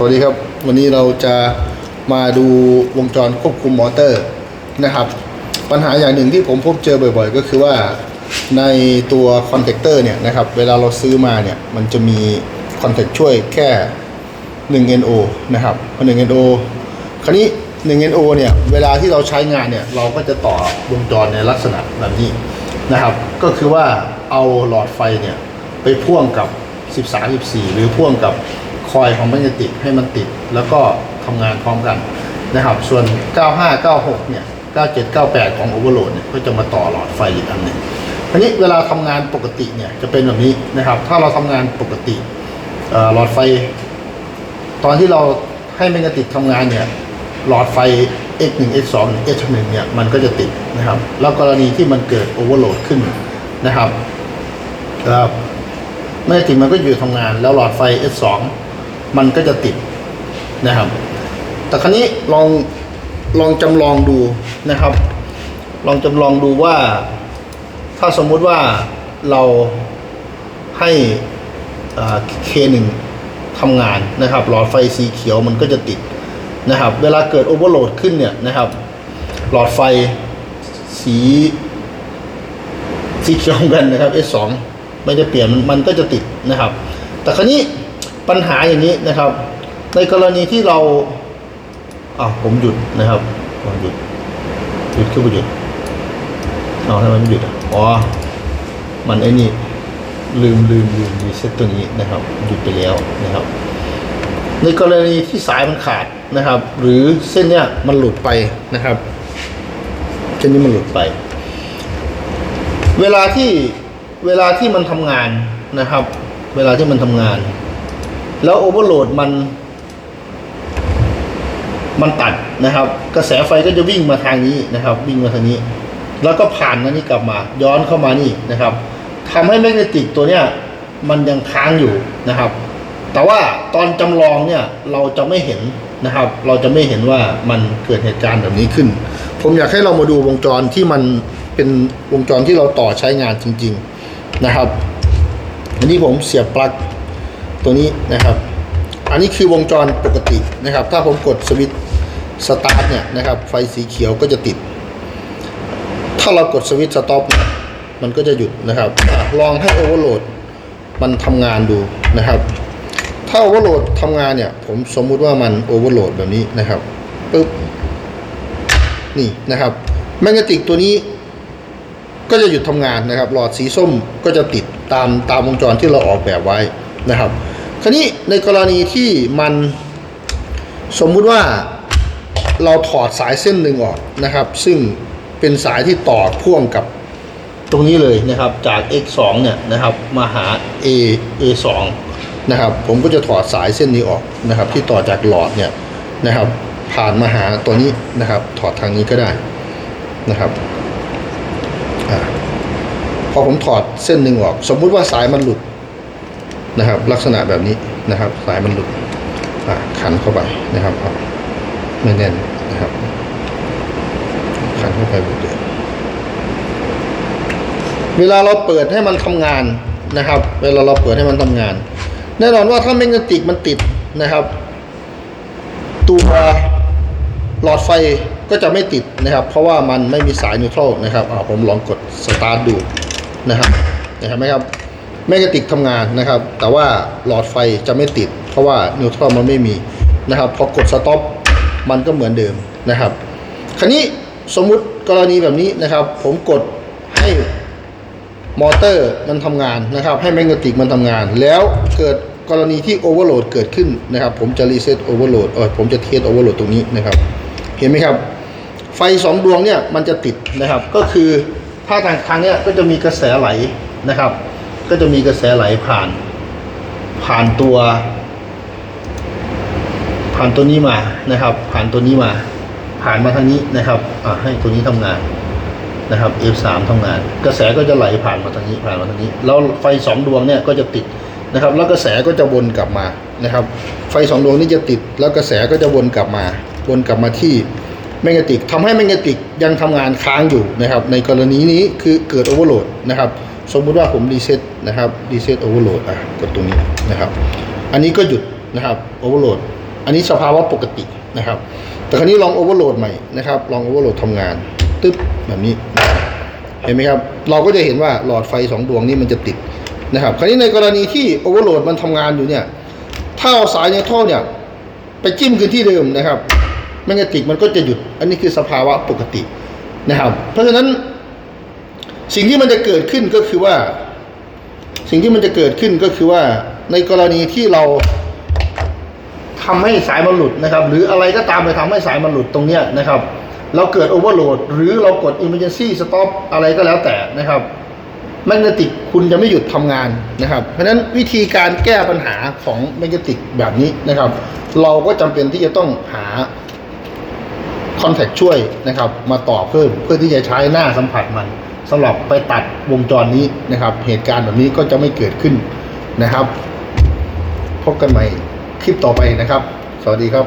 สวัสดีครับ วันนี้เราจะมาดูวงจรควบคุมมอเตอร์นะครับ ปัญหาอย่างหนึ่งที่ผมพบเจอบ่อยๆ ก็คือว่าในตัวคอนแทคเตอร์เนี่ยนะครับ เวลาเราซื้อมาเนี่ย มันจะมีคอนแทคช่วยแค่ 1 NO นะครับพอ 1 NO คราวนี้ 1 NO เนี่ย เวลาที่เราใช้งานเนี่ย เราก็จะต่อวงจรในลักษณะแบบนี้นะครับ ก็คือว่าเอาหลอดไฟเนี่ย ไปพ่วงกับ 13 14 หรือพ่วงกับ คอยของแมกเนติกให้มันติด แล้วก็ทำงานพร้อมกันนะครับ ส่วน 95 96 เนี่ย 97 98 ของโอเวอร์โหลดเนี่ยก็จะมาต่อหลอดไฟอีกอันหนึ่งทีนี้เวลาทำงานปกติเนี่ยจะเป็นแบบนี้นะครับ ถ้าเราทำงานปกติหลอดไฟ ตอนที่เราให้แมกเนติกทำงานเนี่ยหลอดไฟ X1 X2 H1 เนี่ยมันก็จะติดนะครับ แล้วกรณีที่มันเกิดโอเวอร์โหลดขึ้นนะครับเอ่อแมกเนติกมันก็อยู่ทำงานแล้วหลอดไฟ S2 มันก็จะติดนะครับ แต่ครั้นี้ลองลองจำลองดูนะครับ ลองจำลองดูว่า ถ้าสมมุติว่าเราให้เอ่อ K1 ทำงานนะครับ หลอดไฟสีเขียวมันก็จะติดนะครับ เวลาเกิดโอเวอร์โหลดขึ้นเนี่ยนะครับ หลอดไฟสีสีเขียวเหมือนกันนะครับ S2 ไม่ได้เปลี่ยนมันมันก็จะติดนะครับ แต่ครั้นี้ ปัญหาอย่างนี้นะครับ ในกรณีที่เราอ้าวผมหยุดนะครับหยุดหยุดคือไม่หยุดเอาทำไมไม่หยุดอะอ๋อมันไอ้นี่ลืมลืมลืมรีเซ็ตตัวนี้นะครับ หยุดไปแล้วนะครับ ในกรณีที่สายมันขาดนะครับ หรือเส้นเนี้ยมันหลุดไปนะครับเส้นนี้มันหลุดไป เวลาที่เวลาที่มันทำงานนะครับ เวลาที่มันทำงาน แล้วโอเวอร์โหลดมัน มันตัดนะครับ กระแสไฟก็จะวิ่งมาทางนี้นะครับ วิ่งมาทางนี้ แล้วก็ผ่านอันนี้กลับมา ย้อนเข้ามานี่นะครับทำให้แมกเนติกตัวเนี้ยมันยังค้างอยู่นะครับ แต่ว่าตอนจำลองเนี่ยเราจะไม่เห็นนะครับ เราจะไม่เห็นว่ามันเกิดเหตุการณ์แบบนี้ขึ้น ผมอยากให้เรามาดูวงจรที่มันเป็นวงจรที่เราต่อใช้งานจริง ๆนะครับ อันนี้ผมเสียบปลั๊ก ตัวนี้นะครับ อันนี้คือวงจรปกตินะครับ ถ้าผมกดสวิตช์สตาร์ทเนี่ยนะครับไฟสีเขียวก็จะติด ถ้าเรากดสวิตช์สต็อปเนี่ยมันก็จะหยุดนะครับอลองให้โอเวอร์โหลดมันทำงานดูนะครับถ้าโอเวอร์โหลดทำงานเนี่ย ผมสมมุติว่ามันโอเวอร์โหลดแบบนี้นะครับปึ๊บนี่นะครับแมกเนติกตัวนี้ ก็จะหยุดทำงานนะครับ หลอดสีส้มก็จะติดตามตามวงจรที่เราออกแบบไว้นะครับ คราวนี้ในกรณีที่มันสมมุติว่าเราถอดสายเส้นหนึ่งออกนะครับ ซึ่งเป็นสายที่ต่อพ่วงกับตรงนี้เลยนะครับจาก x2 เนี่ยนะครับมาหา a a2 นะครับผมก็จะถอดสายเส้นนี้ออกนะครับ ที่ต่อจากหลอดเนี่ยนะครับ ผ่านมาหาตัวนี้นะครับ ถอดทางนี้ก็ได้นะครับอพอผมถอดเส้นหนึ่งออก สมมุติว่าสายมันหลุด นะครับ ลักษณะแบบนี้นะครับ สายมันหลุดขันเข้าไปนะครับไม่แน่นนะครับ ขันเข้าไปแบบเดิมเวลาเราเปิดให้มันทำงานนะครับ เวลาเราเปิดให้มันทำงาน แน่นอนว่าถ้าแมกเนติกมันติดนะครับ ตัวหลอดไฟก็จะไม่ติดนะครับ เพราะว่ามันไม่มีสายนิวทรัลนะครับอ่าผมลองกดสตาร์ทดูนะครับเห็นไหมครับ แมกเนติกทำงานนะครับ แต่ว่าหลอดไฟจะไม่ติด เพราะว่านิวทรัลมันไม่มีนะครับพอกดสต็อปมันก็เหมือนเดิมนะครับ คราวนี้สมมุติกรณีแบบนี้นะครับ ผมกดให้มอเตอร์มันทำงานนะครับ ให้แมกเนติกมันทำงาน แล้วเกิดกรณีที่โอเวอร์โหลดเกิดขึ้นนะครับ ผมจะรีเซ็ตโอเวอร์โหลดเออผมจะเทสโอเวอร์โหลดตรงนี้นะครับ เห็นไหมครับ ไฟสองดวงเนี่ยมันจะติดนะครับ ก็คือถ้าทางทางเนี้ยก็จะมีกระแสไหลนะครับ ก็จะมีกระแสไหลผ่าน ผ่านตัว ผ่านตัวนี้มานะครับ ผ่านตัวนี้มา ผ่านมาทางนี้นะครับอ่าให้ตัวนี้ทำงานนะครับ F3 ทำงาน กระแสก็จะไหลผ่านมาทางนี้ผ่านมาทางนี้แล้วไฟสองดวงเนี่ยก็จะติดนะครับ แล้วกระแสก็จะวนกลับมานะครับ ไฟสองดวงนี้จะติด แล้วกระแสก็จะวนกลับมา วนกลับมาที่แมกเนติกทำให้แมกเนติกยังทำงานค้างอยู่นะครับ ในกรณีนี้คือเกิดโอเวอร์โหลดนะครับ สมมุติว่าผมรีเซ็ตนะครับรีเซ็ตโอเวอร์โหลดอะกดตรงนี้นะครับ อันนี้ก็หยุดนะครับโอเวอร์โหลดอันนี้สภาวะปกตินะครับ แต่คราวนี้ลองโอเวอร์โหลดใหม่นะครับลองโอเวอร์โหลดทำงานตึ๊บแบบนี้เห็นไหมครับ เราก็จะเห็นว่าหลอดไฟสองดวงนี้มันจะติดนะครับ คราวนี้ในกรณีที่โอเวอร์โหลดมันทำงานอยู่เนี่ย ถ้าเอาสายในท่อเนี่ย ไปจิ้มคืนที่เดิมนะครับแมกเนติกมันก็จะหยุด อันนี้คือสภาวะปกตินะครับ เพราะฉะนั้น สิ่งที่มันจะเกิดขึ้นก็คือว่า สิ่งที่มันจะเกิดขึ้นก็คือว่า ในกรณีที่เราทำให้สายมันหลุดนะครับ หรืออะไรก็ตามไปทำให้สายมันหลุดตรงเนี้ยนะครับ เราเกิดโอเวอร์โหลดหรือเรากด emergency stop อะไรก็แล้วแต่นะครับแมกเนติกคุณจะไม่หยุดทำงานนะครับ เพราะฉะนั้นวิธีการแก้ปัญหาของแมกเนติกแบบนี้นะครับ เราก็จำเป็นที่จะต้องหา คอนแทคช่วยนะครับ มาต่อเพิ่มเพื่อที่จะใช้หน้าสัมผัสมันสำหรับไปตัดวงจรนี้นะครับ เหตุการณ์แบบนี้ก็จะไม่เกิดขึ้นนะครับ พบกันใหม่คลิปต่อไปนะครับ สวัสดีครับ